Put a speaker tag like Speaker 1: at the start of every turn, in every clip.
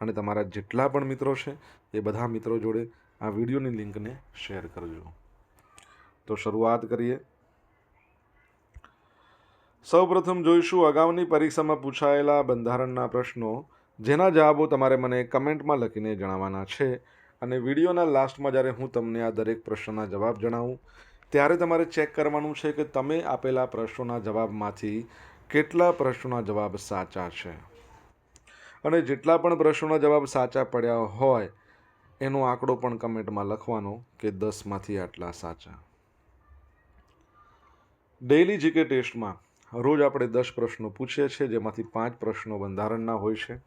Speaker 1: અને તમારા જેટલા પણ મિત્રો છે, એ બધા મિત્રો જોડે આ વિડીયોની લિંકને શેર કરજો. તો શરૂઆત કરીએ. સૌપ્રથમ જોઈશું અગાઉની પરીક્ષામાં પૂછાયેલા બંધારણના પ્રશ્નો, જેના જવાબો તમારે મને કમેન્ટમાં લખીને જણાવવાના છે અને વિડીયોના લાસ્ટમાં જ્યારે હું તમને આ દરેક પ્રશ્નના જવાબ જણાવું, ત્યારે તમારે ચેક કરવાનું છે કે તમે આપેલા પ્રશ્નોના જવાબમાંથી કેટલા પ્રશ્નોના જવાબ સાચા છે. અને જેટલા પણ પ્રશ્નોના જવાબ સાચા પડ્યા હોય, એનો આંકડો પણ કમેન્ટમાં લખવાનો કે દસમાંથી આટલા સાચા. ડેઇલી જીકે ટેસ્ટમાં રોજ આપણે દસ પ્રશ્નો પૂછીએ છીએ, જેમાંથી પાંચ પ્રશ્નો બંધારણના હોય છે.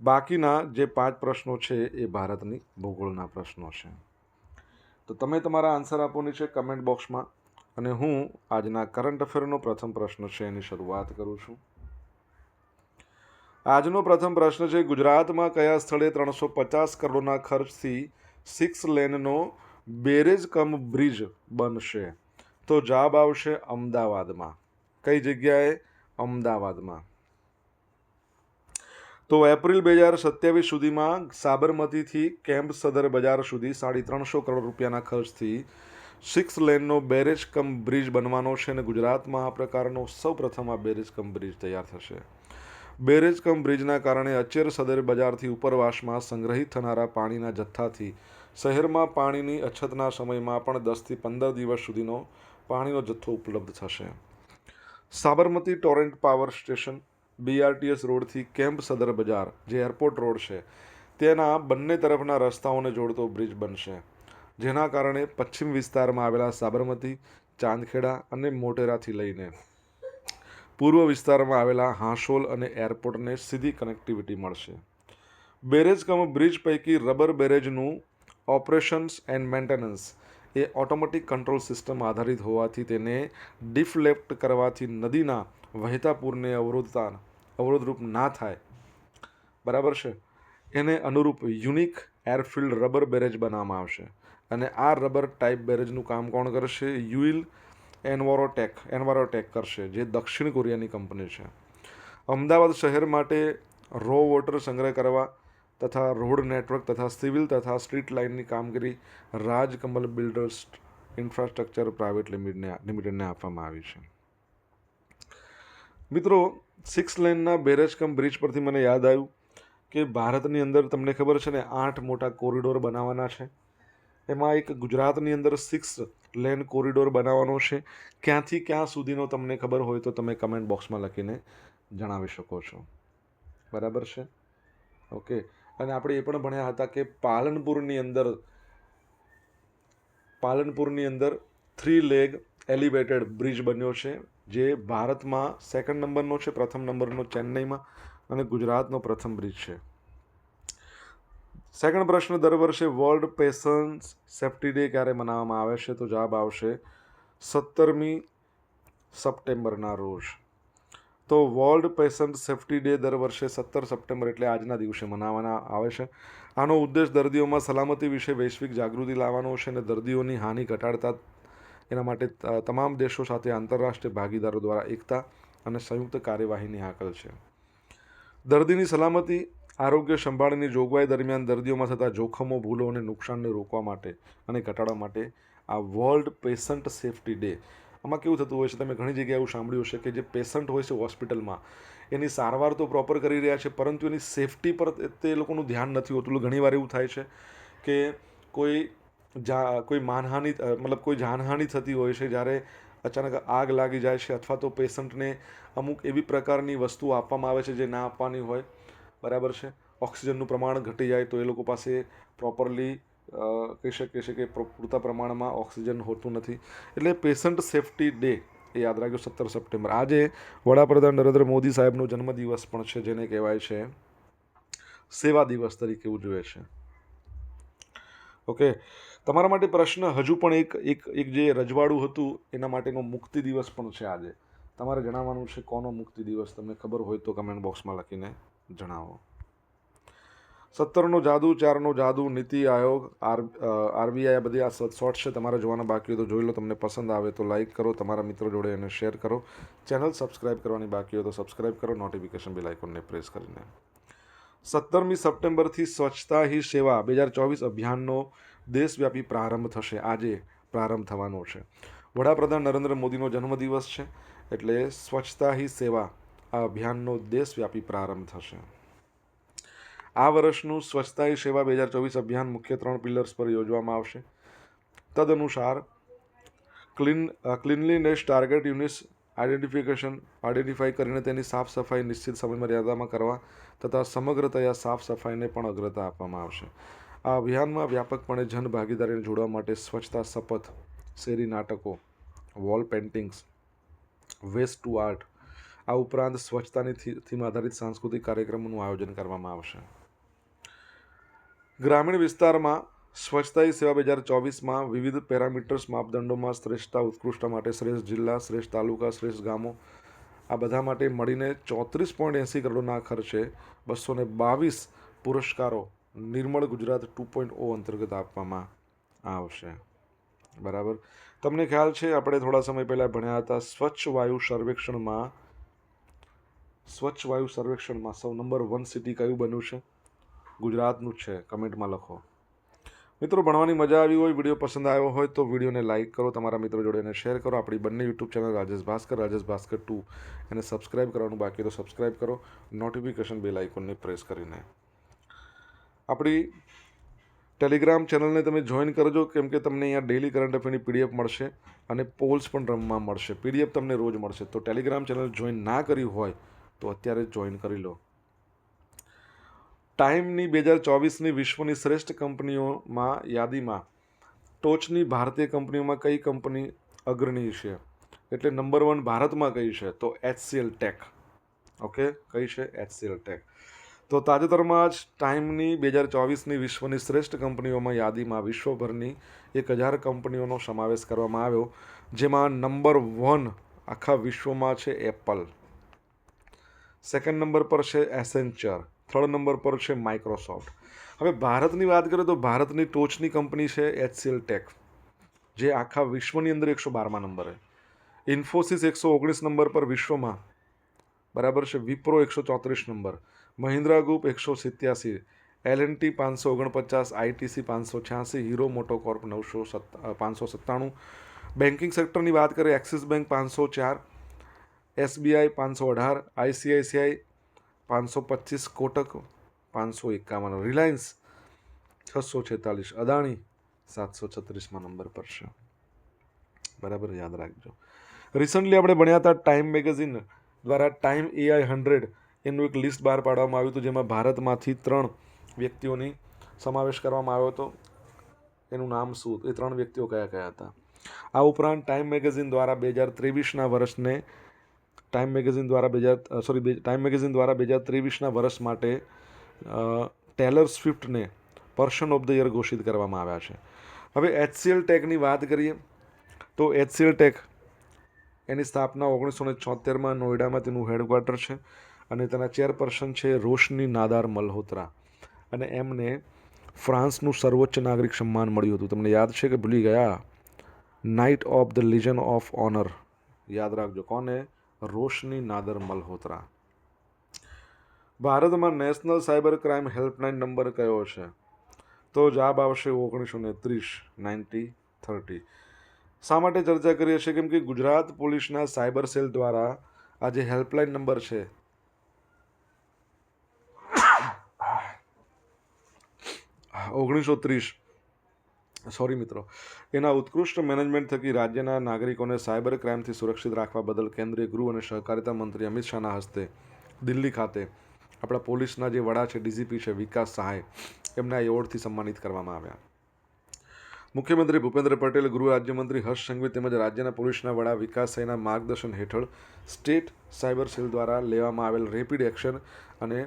Speaker 1: બાકીના જે પાંચ પ્રશ્નો છે, એ ભારતની ભૂગોળના પ્રશ્નો છે. તો તમે તમારા આન્સર આપવાની છે કમેન્ટ બોક્સમાં, અને હું આજના કરંટ અફેરનો પ્રથમ પ્રશ્ન છે, એની શરૂઆત કરું છું. આજનો પ્રથમ પ્રશ્ન છે, ગુજરાતમાં કયા સ્થળે ત્રણસો પચાસ કરોડના ખર્ચથી સિક્સ લેનનો બેરેજ કમ બ્રિજ બનશે? તો જવાબ આવશે અમદાવાદમાં. કઈ જગ્યાએ? અમદાવાદમાં. તો એપ્રિલ બે હજાર સત્યાવીસ સુધીમાં સાબરમતીથી કેમ્પ સદર બજાર સુધી સાડી ત્રણસો કરોડ રૂપિયાના ખર્ચથી સિક્સ લેનનો બેરેજ કમ બ્રિજ બનવાનો છે અને ગુજરાતમાં આ પ્રકારનો સૌપ્રથમ આ બેરેજ કમ બ્રિજ તૈયાર થશે. બેરેજ કમ બ્રિજના કારણે અચેર સદર બજારથી ઉપરવાસમાં સંગ્રહિત થનારા પાણીના જથ્થાથી શહેરમાં પાણીની અછતના સમયમાં પણ દસથી પંદર દિવસ સુધીનો પાણીનો જથ્થો ઉપલબ્ધ થશે. Sabarmati Torrent power station BRTS રોડથી camp Sadar બજાર, જે એરપોર્ટ રોડ છે, તેના બંને તરફના રસ્તાઓને જોડતો બ્રિજ બનશે. જેના કારણે પશ્ચિમ વિસ્તારમાં આવેલા સાબરમતી, ચાંદખેડા અને મોટેરાથી લઈને પૂર્વ વિસ્તારમાં આવેલા હાંસોલ અને એરપોર્ટને સીધી કનેક્ટિવિટી મળશે. બેરેજ કમ બ્રિજ પૈકી રબર બેરેજનું ઓપરેશન્સ એન્ડ મેન્ટેનન્સ એ ઓટોમેટિક કંટ્રોલ સિસ્ટમ આધારિત હોવાથી તેને ડિફલેક્ટ કરવાથી નદીના વહેતા પૂરને અવરોધતા, અવરોધરૂપ ના થાય. બરાબર છે? એને અનુરૂપ યુનિક એરફિલ્ડ રબર બેરેજ બનાવવામાં આવશે. અને આ રબર ટાઈપ બેરેજનું કામ કોણ કરશે? યુઇલ એનવારોટેક એનવારોટેક કરશે, જે દક્ષિણ કોરિયાની કંપની છે. અમદાવાદ શહેર માટે રો વોટર સંગ્રહ કરવા તથા રોડ નેટવર્ક તથા સિવિલ તથા સ્ટ્રીટ લાઇનની કામગીરી રાજકમલ બિલ્ડર્સ ઇન્ફ્રાસ્ટ્રક્ચર પ્રાઇવેટ લિમિટને લિમિટેડને આપવામાં આવી છે. મિત્રો સિક્સ લેનના બેરેજ કમ બ્રિજ પરથી મને યાદ આવ્યું કે ભારતની અંદર તમને ખબર છે ને, આઠ મોટા કોરિડોર બનાવવાના છે. એમાં એક ગુજરાતની અંદર સિક્સ લેન કોરિડોર બનાવવાનો છે. ક્યાંથી ક્યાં સુધીનો તમને ખબર હોય તો તમે કમેન્ટ બોક્સમાં લખીને જણાવી શકો છો. બરાબર છે? ઓકે અને આપણે એ પણ ભણ્યા હતા કે પાલનપુરની અંદર પાલનપુરની અંદર થ્રી લેગ એલિવેટેડ બ્રિજ બન્યો છે, જે ભારતમાં સેકન્ડ નંબરનો છે, પ્રથમ નંબરનો ચેન્નઈમાં અને ગુજરાતનો પ્રથમ બ્રિજ છે. સેકન્ડ પ્રશ્ન, દર વર્ષે વર્લ્ડ પેશન્સ સેફ્ટી ડે ક્યારે મનાવવામાં આવે છે? તો જવાબ આવશે સત્તરમી સપ્ટેમ્બરના રોજ. તો વર્લ્ડ પેશન્ટ સેફ્ટી ડે દર વર્ષે સત્તર સપ્ટેમ્બર એટલે આજના દિવસે મનાવવાના આવે છે. આનો ઉદ્દેશ દર્દીઓમાં સલામતી વિશે વૈશ્વિક જાગૃતિ લાવવાનો છે અને દર્દીઓની હાનિ ઘટાડતા એના માટે તમામ દેશો સાથે આંતરરાષ્ટ્રીય ભાગીદારો દ્વારા એકતા અને સંયુક્ત કાર્યવાહીની હાકલ છે. દર્દીની સલામતી આરોગ્ય સંભાળની જોગવાઈ દરમિયાન દર્દીઓમાં થતા જોખમો, ભૂલો અને નુકસાનને રોકવા માટે અને ઘટાડવા માટે આ વર્લ્ડ પેશન્ટ સેફ્ટી ડે આમાં કેવું થતું હોય છે? તમે ઘણી જગ્યાએ એવું સાંભળ્યું હશે કે જે પેશન્ટ હોય છે હોસ્પિટલમાં, એની સારવાર તો પ્રોપર કરી રહ્યા છે, પરંતુ એની સેફટી પર તે લોકોનું ધ્યાન નથી હોતું. ઘણીવાર એવું થાય છે કે કોઈ જા, કોઈ માનહાનિ, મતલબ કોઈ જાનહાનિ થતી હોય છે, જ્યારે અચાનક આગ લાગી જાય છે અથવા તો પેશન્ટને અમુક એવી પ્રકારની વસ્તુ આપવામાં આવે છે જે ના આપવાની હોય. બરાબર છે? ઓક્સિજનનું પ્રમાણ ઘટી જાય તો એ લોકો પાસે પ્રોપરલી કહી શકીએ છીએ કે પૂરતા પ્રમાણમાં ઓક્સિજન હોતું નથી. એટલે પેશન્ટ સેફટી ડે એ યાદ રાખજો સત્તર સપ્ટેમ્બર. આજે વડાપ્રધાન નરેન્દ્ર મોદી સાહેબનો જન્મદિવસ પણ છે જેને કહેવાય છે સેવા દિવસ તરીકે ઉજવે છે. ઓકે? તમારા માટે પ્રશ્ન હજુ પણ એક એક એક જે રજવાડું હતું એના માટેનો મુક્તિ દિવસ પણ છે આજે. તમારે જણાવવાનું છે કોનો મુક્તિ દિવસ? તમને ખબર હોય તો કમેન્ટ બોક્સમાં લખીને. જણાવો. સત્તરનો જાદુ, ચારનો જાદુ, નીતિ આયોગ, આર આરબીઆઈ આ બધી આ શોર્ટ છે, તમારે જોવાના બાકી હોય તો જોઈ લો, તમને પસંદ આવે તો લાઈક કરો, તમારા મિત્રો જોડે એને શેર કરો. ચેનલ સબસ્ક્રાઇબ કરવાની બાકી હોય તો સબસ્ક્રાઇબ કરો, નોટિફિકેશન બેલ આઇકોનને પ્રેસ કરીને. સત્તરમી સપ્ટેમ્બરથી સ્વચ્છતા હી સેવા બે હજાર ચોવીસ અભિયાનનો દેશવ્યાપી પ્રારંભ થશે. આજે પ્રારંભ થવાનો છે. વડાપ્રધાન નરેન્દ્ર મોદીનો જન્મદિવસ છે, એટલે સ્વચ્છતા હી સેવા આ અભિયાનનો દેશવ્યાપી પ્રારંભ થશે. આ વર્ષનું સ્વચ્છતા સેવા બે હજાર ચોવીસ અભિયાન મુખ્ય ત્રણ પિલર્સ પર યોજવામાં આવશે. તદનુસાર clean cleanliness target units identification identify કરીને તેની સાફ સફાઈ નિશ્ચિત સમય મર્યાદામાં કરવા તથા સમગ્રતયા સાફ સફાઈને પણ અગ્રતા આપવામાં આવશે. આ અભિયાનમાં વ્યાપકપણે જન ભાગીદારીને જોડવા માટે સ્વચ્છતા શપથ, શેરી નાટકો wall paintings waste to art આ ઉપરાંત સ્વચ્છતાની થીમ આધારિત સાંસ્કૃતિક કાર્યક્રમોનું આયોજન કરવામાં આવશે. ગ્રામીણ વિસ્તારમાં સ્વચ્છતા સેવા બે હજાર ચોવીસમાં વિવિધ પેરામીટર્સ માપદંડોમાં શ્રેષ્ઠતા, ઉત્કૃષ્ટતા માટે શ્રેષ્ઠ જિલ્લા, શ્રેષ્ઠ તાલુકા, શ્રેષ્ઠ ગામો, આ બધા માટે મળીને ચોત્રીસ પોઈન્ટ એંસી કરોડના ખર્ચે બસો ને બાવીસ પુરસ્કારો Nirmal Gujarat two point O અંતર્ગત આપવામાં આવશે. બરાબર? તમને ખ્યાલ છે, આપણે થોડા સમય પહેલાં ભણ્યા હતા સ્વચ્છ વાયુ સર્વેક્ષણમાં સ્વચ્છ વાયુ સર્વેક્ષણમાં સૌ નંબર વન સિટી કયું બન્યું છે? ગુજરાતનું જ છે. કમેન્ટમાં લખો. મિત્રો, ભણવાની મજા આવી હોય, વીડિયો પસંદ આવ્યો હોય તો વિડીયોને લાઇક કરો, તમારા મિત્રો જોડે એને શેર કરો. આપણી બંને YouTube channel Rajesh Bhaskar Rajesh Bhaskar two. એને સબસ્ક્રાઇબ કરવાનું બાકી તો સબસ્ક્રાઇબ કરો. નોટિફિકેશન બેલ આઇકોનને પ્રેસ કરીને. આપણી ટેલિગ્રામ ચેનલને તમે જોઈન કરજો, કેમ કે તમને અહીંયા ડેલી કરંટ અફેરની પીડીએફ મળશે અને પોલ્સ પણ રમવા મળશે. પીડીએફ તમને રોજ મળશે. તો ટેલિગ્રામ ચેનલ જોઈન ના કરી હોય તો અત્યારે જ જોઈન કરી લો. ટાઈમની બે હજાર ચોવીસની વિશ્વની શ્રેષ્ઠ કંપનીઓમાં યાદીમાં ટોચની ભારતીય કંપનીઓમાં કઈ કંપની અગ્રણી છે? એટલે નંબર વન ભારતમાં કઈ છે? તો એચસીએલ ટેક ઓકે કઈ છે? એચસીએલ ટેક તો તાજેતરમાં જ ટાઈમની બે હજાર ચોવીસની વિશ્વની શ્રેષ્ઠ કંપનીઓમાં યાદીમાં વિશ્વભરની એક હજાર કંપનીઓનો સમાવેશ કરવામાં આવ્યો, જેમાં નંબર વન આખા વિશ્વમાં છે એપલ સેકન્ડ નંબર પર છે એસેન્ચર થર્ડ નંબર પર છે માઇક્રોસોફ્ટ હવે ભારતની વાત કરીએ તો ભારતની ટોચની કંપની છે એચસીએલ ટેક જે આખા વિશ્વની અંદર એકસો બારમા નંબરે ઇન્ફોસિસ એકસો ઓગણીસ નંબર પર વિશ્વમાં, બરાબર છે વિપ્રો એકસો ચોત્રીસ નંબર મહિન્દ્રા ગ્રુપ એકસો સિત્યાસી એલ એન પાંચસો ઓગણપચાસ આઈટીસી પાંચસો છ્યાસી હીરો મોટોકોર્પ નવસો સત્તા, પાંચસો સત્તાણું. બેન્કિંગ સેક્ટરની વાત કરીએ એક્સિસ બેંક પાંચસો ચાર એસબીઆઈ પાંચસો અઢાર, આઈસીઆઈસીઆઈ પાંચસો પચીસ, કોટક પાંચસો એકાવન, રિલાયન્સ છસો છેતાલીસ, અદાણી સાતસો છત્રીસમાં નંબર પર છે. બરાબર, યાદ રાખજો. રિસન્ટલી આપણે ભણ્યા હતા ટાઈમ મેગેઝિન દ્વારા ટાઈમ એઆઈ હંડ્રેડ એનું એક લિસ્ટ બહાર પાડવામાં આવ્યું હતું, જેમાં ભારતમાંથી ત્રણ વ્યક્તિઓની સમાવેશ કરવામાં આવ્યો હતો. એનું નામ શું એ ત્રણ વ્યક્તિઓ કયા કયા હતા? આ ઉપરાંત ટાઈમ મેગેઝિન દ્વારા બે હજાર ત્રેવીસના વર્ષને ટાઈમ મેગેઝિન દ્વારા બે હજાર સોરી ટાઈમ મેગેઝિન દ્વારા બે હજાર ત્રેવીસના વર્ષ માટે ટેલર સ્વિફ્ટને પર્સન ઓફ ધ યર ઘોષિત કરવામાં આવ્યા છે. હવે એચસીએલ ટેકની વાત કરીએ, તો એચસીએલ ટેક એની સ્થાપના ઓગણીસો ને છોતેરમાં નોઈડામાં તેનું હેડક્વાર્ટર છે અને તેના ચેરપર્સન છે રોશની નાદાર મલ્હોત્રા. અને એમને ફ્રાન્સનું સર્વોચ્ચ નાગરિક સન્માન મળ્યું હતું. તમને યાદ છે કે ભૂલી ગયા? Knight of the Legion of Honour યાદ રાખજો. કોને? રોશની નાદર મલ્હોત્રા. ભારતમાં national cyber crime helpline number કયો છે? તો જવાબ આવશે ઓગણીસો ને ત્રીસ નાઇન્ટી થર્ટી. શા માટે ચર્ચા કરીએ છીએ? કેમ કે ગુજરાત પોલીસના સાયબર સેલ દ્વારા આ જે હેલ્પલાઇન નંબર છે, ઓગણીસો ત્રીસ સોરી મિત્રો. એના ઉત્કૃષ્ટ મેનેજમેન્ટ થકી રાજ્યના નાગરિકોને સાયબર ક્રાઇમથી સુરક્ષિત રાખવા બદલ કેન્દ્રીય ગૃહ અને સહકારિતા મંત્રી અમિત શાહના હસ્તે દિલ્હી ખાતે આપણા પોલીસના જે વડા છે, ડીજીપી છે, વિકાસ સહાય, એમના એવોર્ડથી સન્માનિત કરવામાં આવ્યા. મુખ્યમંત્રી ભૂપેન્દ્ર પટેલ, ગૃહ રાજ્યમંત્રી હર્ષ સંઘવી તેમજ રાજ્યના પોલીસના વડા વિકાસ સહાયના માર્ગદર્શન હેઠળ સ્ટેટ સાયબર સેલ દ્વારા લેવામાં આવેલ રેપિડ એક્શન અને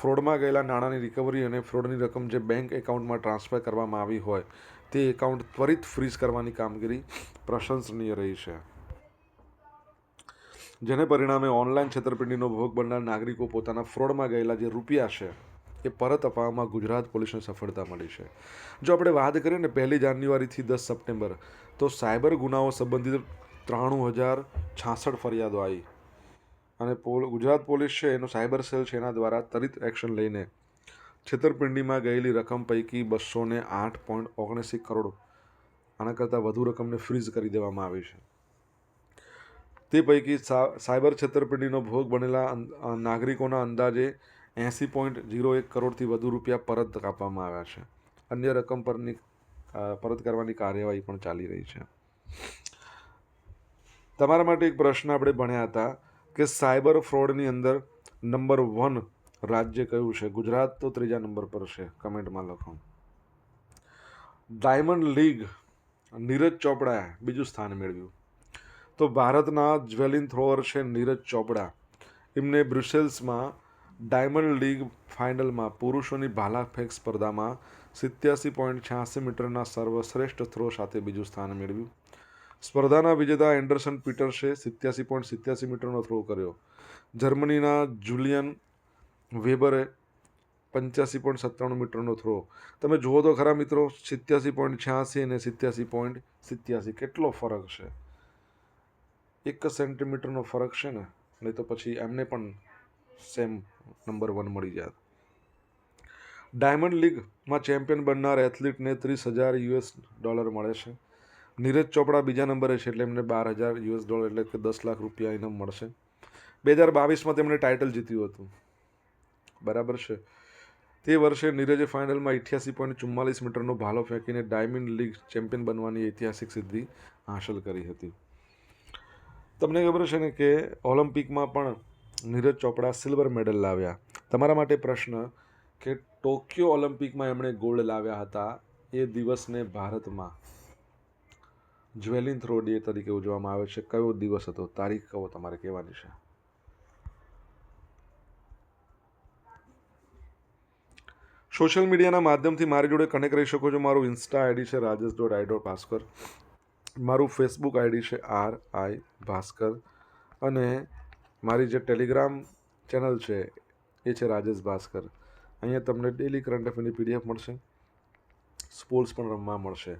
Speaker 1: ફ્રોડમાં ગયેલા નાણાંની રિકવરી અને ફ્રોડની રકમ જે બેંક એકાઉન્ટમાં ટ્રાન્સફર કરવામાં આવી હોય તે એકાઉન્ટ ત્વરિત ફ્રીઝ કરવાની કામગીરી પ્રશંસનીય રહી છે. જેને પરિણામે ઓનલાઈન છેતરપિંડીનો ભોગ બનનાર નાગરિકો પોતાના ફ્રોડમાં ગયેલા જે રૂપિયા છે, એ પરત અપાવવામાં ગુજરાત પોલીસને સફળતા મળી છે. જો આપણે વાત કરીએ ને પહેલી જાન્યુઆરીથી દસ સપ્ટેમ્બર, તો સાયબર ગુનાઓ સંબંધિત ત્રાણું હજાર છાસઠ ફરિયાદો આવી. અને ગુજરાત પોલીસ છે, એનો સાયબર સેલ છે એના દ્વારા ત્વરિત એક્શન લઈને છેતરપિંડીમાં ગયેલી રકમ પૈકી બસો ને આઠ પોઈન્ટ ઓગણસી કરોડ આના કરતાં વધુ રકમને ફ્રીઝ કરી દેવામાં આવી છે. તે પૈકી સાયબર છેતરપિંડીનો ભોગ બનેલા નાગરિકોના અંદાજે એંસી પોઈન્ટ ઝીરો એક કરોડથી વધુ રૂપિયા પરત કાપવામાં આવ્યા છે. અન્ય રકમ પરની પરત કરવાની કાર્યવાહી પણ ચાલી રહી છે. તમારા માટે એક પ્રશ્ન આપણે ભણ્યા હતા કે સાયબર ફ્રોડની અંદર નંબર વન રાજ્ય કયું છે? ગુજરાત તો ત્રીજા નંબર પર છે. કમેન્ટમાં લખો. ડાયમંડ લીગ નીરજ ચોપડાએ બીજું સ્થાન મેળવ્યું. તો ભારતના જ્વેલિન થ્રોઅર છે નીરજ ચોપડા. એમને બ્રુસેલ્સમાં ડાયમંડ લીગ ફાઇનલમાં પુરુષોની ભાલા ફેંક સ્પર્ધામાં સિત્યાસી પોઈન્ટ છ્યાસી મીટરના સર્વશ્રેષ્ઠ થ્રો સાથે બીજું સ્થાન મેળવ્યું. સ્પર્ધાના વિજેતા એન્ડરસન પીટર્સે સિત્યાસી પોઈન્ટ સિત્યાસી મીટરનો થ્રો કર્યો. જર્મનીના જુલિયન વેબરે પંચ્યાસી પોઈન્ટ સત્તાણું મીટરનો થ્રો. તમે જુઓ તો ખરા મિત્રો, સિત્યાસી પોઈન્ટ છ્યાસી અને સિત્યાસી પોઈન્ટ સિત્યાસી. કેટલો ફરક છે? એક સેન્ટીમીટરનો ફરક છે ને? નહીં તો પછી એમને પણ સેમ નંબર વન મળી જાય. ડાયમંડ લીગમાં ચેમ્પિયન બનનાર એથ્લીટને ત્રીસ હજાર યુએસ ડોલર મળે છે. નીરજ ચોપડા બીજા નંબરે છે એટલે એમને બાર હજાર યુએસ ડોલર એટલે કે દસ લાખ રૂપિયા ઇનામ મળશે. બે હજાર બાવીસમાં તેમણે ટાઇટલ જીત્યું હતું. બરાબર છે. તે વર્ષે નીરજે ફાઇનલમાં અઠ્યાસી પોઈન્ટ ચુમ્માલીસ મીટરનો ભાલો ફેંકીને ડાયમંડ લીગ ચેમ્પિયન બનવાની ઐતિહાસિક સિદ્ધિ હાંસલ કરી હતી. તમને ખબર છે ને કે ઓલિમ્પિકમાં પણ નીરજ ચોપડા સિલ્વર મેડલ લાવ્યા. તમારા માટે પ્રશ્ન કે ટોક્યો ઓલિમ્પિકમાં એમણે ગોલ્ડ લાવ્યા હતા એ દિવસને ભારતમાં? જ્વેલિન થ્રો ડે તરીકે ઉજવવામાં આવે છે. કયો દિવસ હતો? તારીખ કહો, તમારે કહેવાની છે. સોશિયલ મીડિયાના માધ્યમથી મારી જોડે કનેક્ટ રહી શકો છો. મારું ઇન્સ્ટા આઈડી છે Rajesh dot I dot Bhaskar મારું ફેસબુક આઈડી છે આર આઈ ભાસ્કર અને મારી જે ટેલિગ્રામ ચેનલ છે, એ છે રાજેશ ભાસ્કર અહીંયા તમને ડેલી કરંટ અફેરની પીડીએફ મળશે. સ્પોર્ટ્સ પણ રમવા મળશે.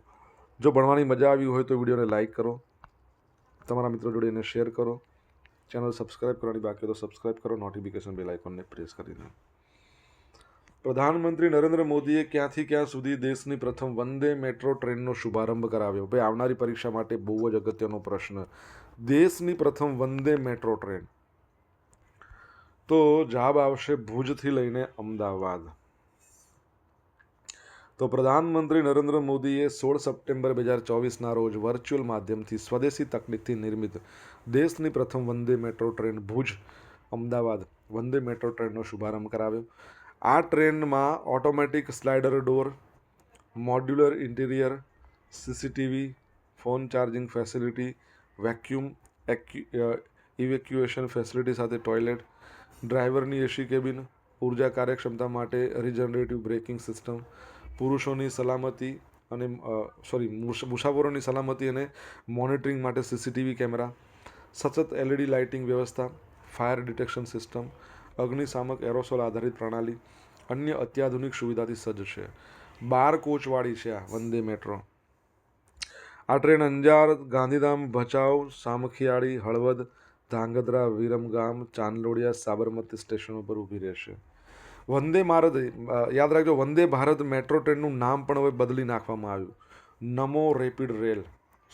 Speaker 1: જો ભણવાની મજા આવી હોય તો વિડીયોને લાઇક કરો. તમારા મિત્રો જોડે એને શેર કરો. ચેનલ સબસ્ક્રાઇબ કરવાની બાકી તો સબસ્ક્રાઇબ કરો. નોટિફિકેશન બેલ આઇકોનને પ્રેસ કરી દો. પ્રધાનમંત્રી નરેન્દ્ર મોદીએ ક્યાંથી ક્યાં સુધી દેશની પ્રથમ વંદે મેટ્રો ટ્રેનનો શુભારંભ કરાવ્યો? ભાઈ, આવનારી પરીક્ષા માટે બહુ જ અગત્યનો પ્રશ્ન. દેશની પ્રથમ વંદે મેટ્રો ટ્રેન. તો જવાબ આવશે ભુજથી લઈને અમદાવાદ. તો પ્રધાનમંત્રી નરેન્દ્ર મોદીએ સોળ સપ્ટેમ્બર બે હજાર ચોવીસના રોજ વર્ચ્યુઅલ માધ્યમથી સ્વદેશી તકનીકથી નિર્મિત દેશની પ્રથમ Vande metro train Bhuj, Ahmedabad Vande metro ટ્રેનનો શુભારંભ કરાવ્યો. આ ટ્રેનમાં automatic slider door, modular interior, CCTV, phone charging facility, vacuum evacuation facility સાથે ટોયલેટ ડ્રાઈવરની એસી કેબિન, ઊર્જા કાર્યક્ષમતા માટે રિજનરેટિવ બ્રેકિંગ સિસ્ટમ, પુરુષોની સલામતી અને સોરી મુસાફરોની સલામતી અને મોનિટરિંગ માટે સીસીટીવી કેમેરા, સતત એલઈડી લાઇટિંગ વ્યવસ્થા, ફાયર ડિટેક્શન સિસ્ટમ અગ્નિશામક એરોસોલ આધારિત પ્રણાલી અન્ય અત્યાધુનિક સુવિધાથી સજ્જ છે. બાર કોચવાળી છે આ વંદે મેટ્રો. આ ટ્રેન અંજાર, ગાંધીધામ, ભચાઉ, સામખિયાળી, હળવદ, ધાંગધ્રા, વિરમગામ, ચાંદલોડિયા, સાબરમતી સ્ટેશનો પર ઊભી રહેશે. વંદે ભારત યાદ રાખજો, વંદે ભારત મેટ્રો ટ્રેનનું નામ પણ હવે બદલી નાખવામાં આવ્યું. Namo rapid rail.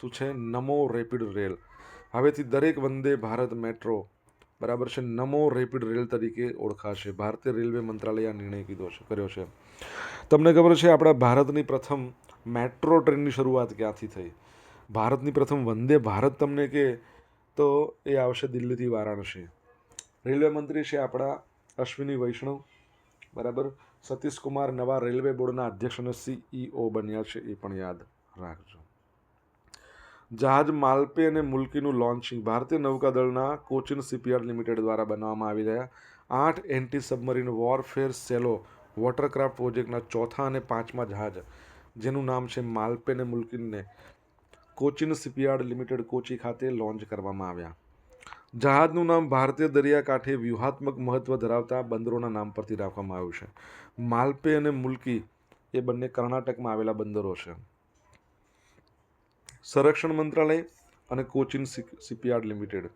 Speaker 1: શું છે? Namo rapid rail. હવેથી દરેક વંદે ભારત મેટ્રો બરાબર છે. નમો રેપિડ રેલ તરીકે ઓળખાશે. ભારતીય રેલવે મંત્રાલયે આ નિર્ણય કીધો છે, કર્યો છે. તમને ખબર છે, આપણા ભારતની પ્રથમ મેટ્રો ટ્રેનની શરૂઆત ક્યાંથી થઈ? ભારતની પ્રથમ વંદે ભારત તમને કે તો એ આવશે દિલ્હીથી વારાણસી. રેલવે મંત્રી છે આપણા અશ્વિની વૈષ્ણવ, બરાબર? સતીશ કુમાર નવા રેલવે બોર્ડના અધ્યક્ષ અને સીઈઓ બન્યા છે, એ પણ યાદ રાખજો. જહાજ માલપે અને મુલકીનું લોન્ચિંગ ભારતીય નૌકાદળના કોચિન શિપયાર્ડ લિમિટેડ દ્વારા બનાવવામાં આવી રહ્યા. આઠ anti submarine warfare shallow watercraft પ્રોજેક્ટના ચોથા અને પાંચમા જહાજ, જેનું નામ છે માલપે અને મુલકીનને કોચિન શિપયાર્ડ લિમિટેડ કોચી ખાતે લોન્ચ કરવામાં આવ્યા. જહાજનું નામ ભારતીય દરિયાકાંઠે વ્યૂહાત્મક મહત્વ ધરાવતા બંદરોના નામ પરથી રાખવામાં આવ્યું છે. માલપે અને મુલકી એ બંને કર્ણાટકમાં આવેલા બંદરો છે. સંરક્ષણ મંત્રાલય અને કોચિન સીપીયાર્ડ લિમિટેડ.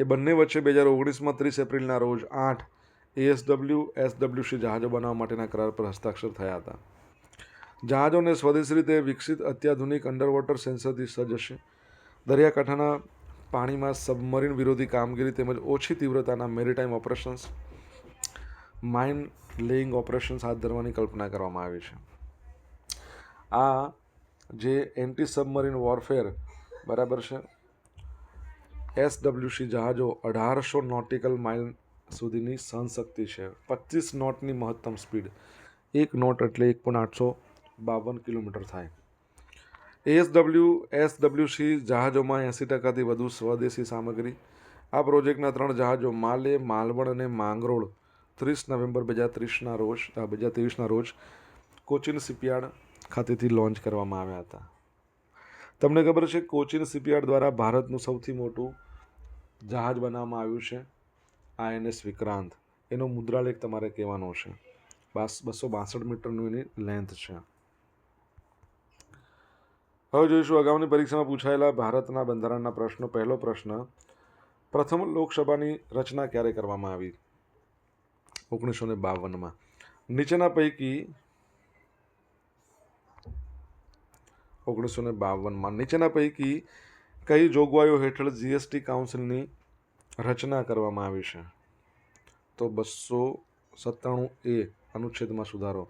Speaker 1: એ બંને વચ્ચે બે હજાર ઓગણીસમાં ત્રીસ એપ્રિલના રોજ આઠ એએસડબલ્યુ એસડબલ્યુસી જહાજો બનાવવા માટેના કરાર પર હસ્તાક્ષર થયા હતા. જહાજોને સ્વદેશી રીતે વિકસિત અત્યાધુનિક અંડરવોટર સેન્સરથી સજ્જ હશે દરિયાકાંઠાના પાણીમાં સબમરીન વિરોધી કામગીરી તેમજ ઓછી તીવ્રતાના maritime operations mine laying operations હાથ ધરવાની કલ્પના કરવામાં આવી છે. આ જે એન્ટી સબમરીન વોરફેર બરાબર છે? એસડબ્લ્યુસી જહાજો અઢારસો નોટિકલ માઇલ સુધીની સહનશક્તિ છે. પચીસ નોટની મહત્તમ સ્પીડ, એક નોટ એટલે એક પોઈન્ટ આઠસો બાવન કિલોમીટર થાય. એએસડબલ્યુ એસડબ્લ્યુસી જહાજોમાં એંસી ટકાથી વધુ સ્વદેશી સામગ્રી. આ પ્રોજેક્ટના ત્રણ જહાજો માલે, માલવણ અને માંગરોળ, ત્રીસ નવેમ્બર બે હજાર ત્રીસના રોજ બે હજાર ત્રેવીસના રોજ કોચિન શિપયાર્ડ ખાતેથી લોન્ચ કરવામાં આવ્યા હતા. તમને ખબર છે, કોચિન શિપયાર્ડ દ્વારા ભારતનું સૌથી મોટું જહાજ બનાવવામાં આવ્યું છે, આઈએનએસ વિક્રાંત. એનો મુદ્રાલેખ તમારે કહેવાનો છે. બાસ, બસો બાસઠ મીટરનું એની લેન્થ છે. હવે જોઈશું અગાઉની પરીક્ષામાં પૂછાયેલા ભારતના બંધારણના પ્રશ્નો. પહેલો પ્રશ્ન, પ્રથમ લોકસભાની રચના ક્યારે કરવામાં આવી? ઓગણીસો ને બાવનમાં. નીચેના પૈકી ઓગણીસો ને બાવનમાં નીચેના પૈકી કઈ જોગવાઈઓ હેઠળ જીએસટી કાઉન્સિલની રચના કરવામાં આવી છે? તો બસો સત્તાણું એ અનુચ્છેદમાં સુધારો.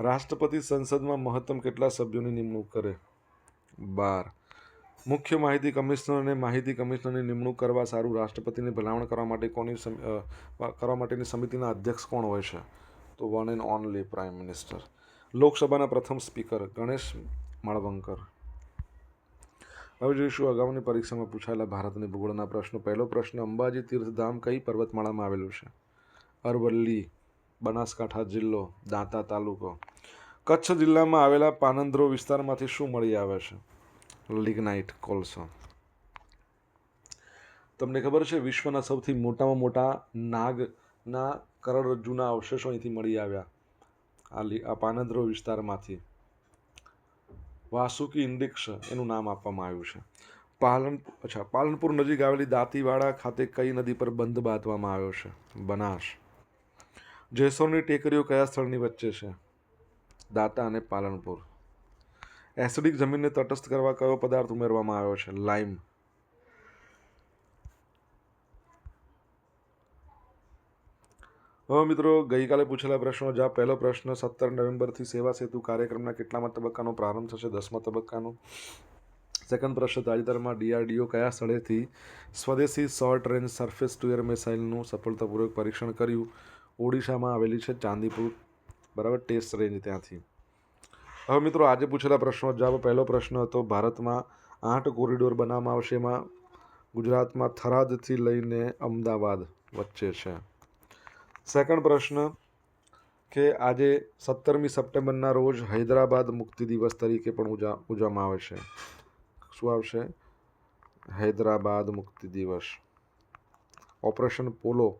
Speaker 1: રાષ્ટ્રપતિ સંસદમાં મહત્તમ કેટલા સભ્યોની નિમણૂક કરે? બાર. મુખ્ય માહિતી કમિશનર અને માહિતી કમિશનરની નિમણૂક કરવા સારું રાષ્ટ્રપતિની ભલામણ કરવા માટે કોની કરવા માટેની સમિતિના અધ્યક્ષ કોણ હોય છે? તો one and only prime minister. લોકસભાના પ્રથમ સ્પીકર ગણેશ માળવંકર. હવે જોઈશું અગાઉની પરીક્ષામાં પૂછાયેલા ભારતની ભૂગોળના પ્રશ્નો. પહેલો પ્રશ્ન, અંબાજી તીર્થધામ કઈ પર્વતમાળામાં આવેલું છે? અરવલ્લી, બનાસકાંઠા જિલ્લો, દાંતા તાલુકો. કચ્છ જિલ્લામાં આવેલા પાનંદ્રો વિસ્તારમાંથી શું મળી આવે છે? લિગ્નાઇટ, કોલસો. તમને ખબર છે, વિશ્વના સૌથી મોટામાં મોટા નાગના કરોડરજ્જુના અવશેષો અહીંથી મળી આવ્યા. આ પાનંદ્રો વિસ્તારમાંથી. વાસુકી ઇન્ડિક્સ એનું નામ આપવામાં આવ્યું છે. પાલન, અચ્છા, પાલનપુર નજીક આવેલી દાંતીવાડા ખાતે કઈ નદી પર બંધ બાંધવામાં આવ્યો છે? બનાસ. જેસોરની ટેકરીઓ કયા સ્થળની વચ્ચે છે? દાતા અને પાલનપુર. એસિડિક જમીનને તટસ્થ કરવા કયો પદાર્થ ઉમેરવામાં આવ્યો છે? લાઇમ હવે મિત્રો, ગઈકાલે પૂછેલા પ્રશ્નો, જ્યાં પહેલો પ્રશ્ન, સત્તર નવેમ્બરથી સેવા સેતુ કાર્યક્રમના કેટલામાં તબક્કાનો પ્રારંભ થશે? દસમા તબક્કાનો. સેકન્ડ પ્રશ્ન, તાજેતરમાં ડીઆરડીઓ કયા સ્થળેથી સ્વદેશી short range surface to air મિસાઇલનું સફળતાપૂર્વક પરીક્ષણ કર્યું? ઓડિશામાં આવેલી છે ચાંદીપુર. બરાબર, ટેસ્ટ રેન્જ ત્યાંથી. હવે મિત્રો, આજે પૂછેલા પ્રશ્નો, જવાબ પહેલો પ્રશ્ન હતો, ભારતમાં આઠ કોરિડોર બનાવવામાં આવશે એમાં ગુજરાતમાં થરાદથી લઈને અમદાવાદ વચ્ચે છે. સેકન્ડ પ્રશ્ન કે આજે સત્તરમી સપ્ટેમ્બરના રોજ હૈદરાબાદ મુક્તિ દિવસ તરીકે પણ ઉજા, ઉજવવામાં આવે છે. શું આવશે? હૈદરાબાદ મુક્તિ દિવસ. Operation Polo.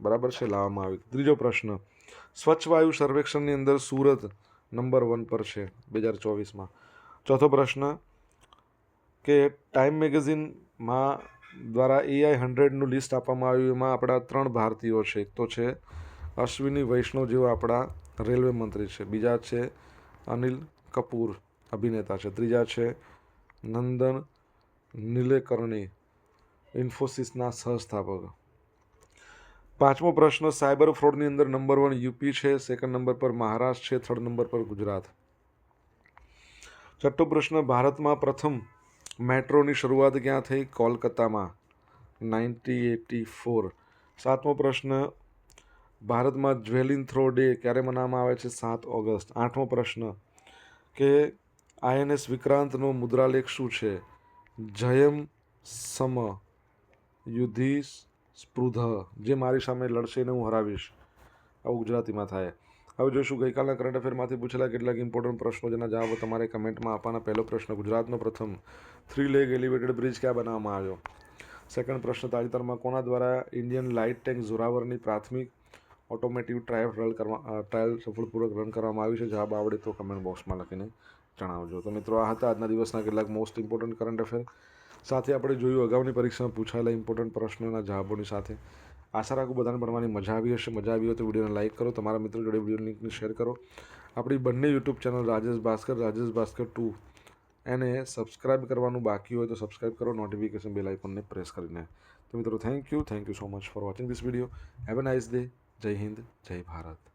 Speaker 1: બરાબર છે? લાવવામાં આવી. ત્રીજો પ્રશ્ન. સ્વચ્છ વાયુ સર્વેક્ષણની અંદર સુરત નંબર વન પર છે, બે હજાર ચોવીસમાં. ચોથો પ્રશ્ન કે ટાઈમ મેગેઝિનમાં દ્વારા એઆઈ હંડ્રેડનું લિસ્ટ આપવામાં આવ્યું. એમાં આપણા ત્રણ ભારતીયો છે. એક તો છે અશ્વિની, વૈષ્ણવ જેઓ આપણા રેલવે મંત્રી છે. બીજા છે અનિલ કપૂર અભિનેતા છે. ત્રીજા છે નંદન નિલેકર્ણી, ઇન્ફોસિસના સહસ્થાપક. પાંચમો પ્રશ્ન, સાયબર ફ્રોડની અંદર નંબર વન યુપી છે. સેકન્ડ નંબર પર મહારાષ્ટ્ર છે. થર્ડ નંબર પર ગુજરાત. છઠ્ઠો પ્રશ્ન, ભારતમાં પ્રથમ મેટ્રોની શરૂઆત ક્યાં થઈ? કોલકાતામાં. Ninety eighty four. સાતમો પ્રશ્ન. ભારતમાં જ્વેલિન થ્રો ડે ક્યારે મનાવવામાં આવે છે? સાત ઓગસ્ટ. આઠમો પ્રશ્ન. કે આઈએનએસ વિક્રાંતનો મુદ્રાલેખ શું છે? જયમ સમ યુધિ સ્પૃધ જે મારી સામે લડશે એને હું હરાવીશ. આવું ગુજરાતીમાં થાય. હવે જોઈશું, ગઈકાલના કરંટ અફેરમાંથી પૂછેલા કેટલાક ઇમ્પોર્ટન્ટ પ્રશ્નો જેના જવાબો તમારે કમેન્ટમાં આપવાના. પહેલો પ્રશ્ન, ગુજરાતનો પ્રથમ થ્રી લેગ એલિવેટેડ બ્રિજ ક્યાં બનાવવામાં આવ્યો? સેકન્ડ પ્રશ્ન, તાજેતરમાં કોના દ્વારા ઇન્ડિયન લાઇટ ટેન્ક ઝોરાવરની પ્રાથમિક ઓટોમેટિવ ટ્રાયલ રન કરવા ટ્રાયલ સફળપૂર્વક રન કરવામાં આવી છે? જવાબ આવડે તો કમેન્ટ બોક્સમાં લખીને જણાવજો. તો મિત્રો, આ હતા આજના દિવસના કેટલાક મોસ્ટ ઇમ્પોર્ટન્ટ કરંટ અફેર સાથે આપણે જોયું, અગાઉની પરીક્ષામાં પૂછાયેલા ઇમ્પોર્ટન્ટ પ્રશ્નોના જવાબોની સાથે આશા રાખું બધાને ભણવાની મજા આવી હશે. મજા આવી હોય તો વિડીયોને લાઇક કરો, તમારા મિત્રો જોડે વીડિયો લિંકને શેર કરો. આપણી બંને YouTube channel Rajesh Bhaskar Rajesh Bhaskar two એને સબસ્ક્રાઇબ કરવાનું બાકી હોય તો સબસ્ક્રાઇબ કરો, નોટિફિકેશન બેલ આઇકોનને પ્રેસ કરીને. તો મિત્રો thank you thank you so much for watching this video have a nice day જય હિન્દ, જય ભારત.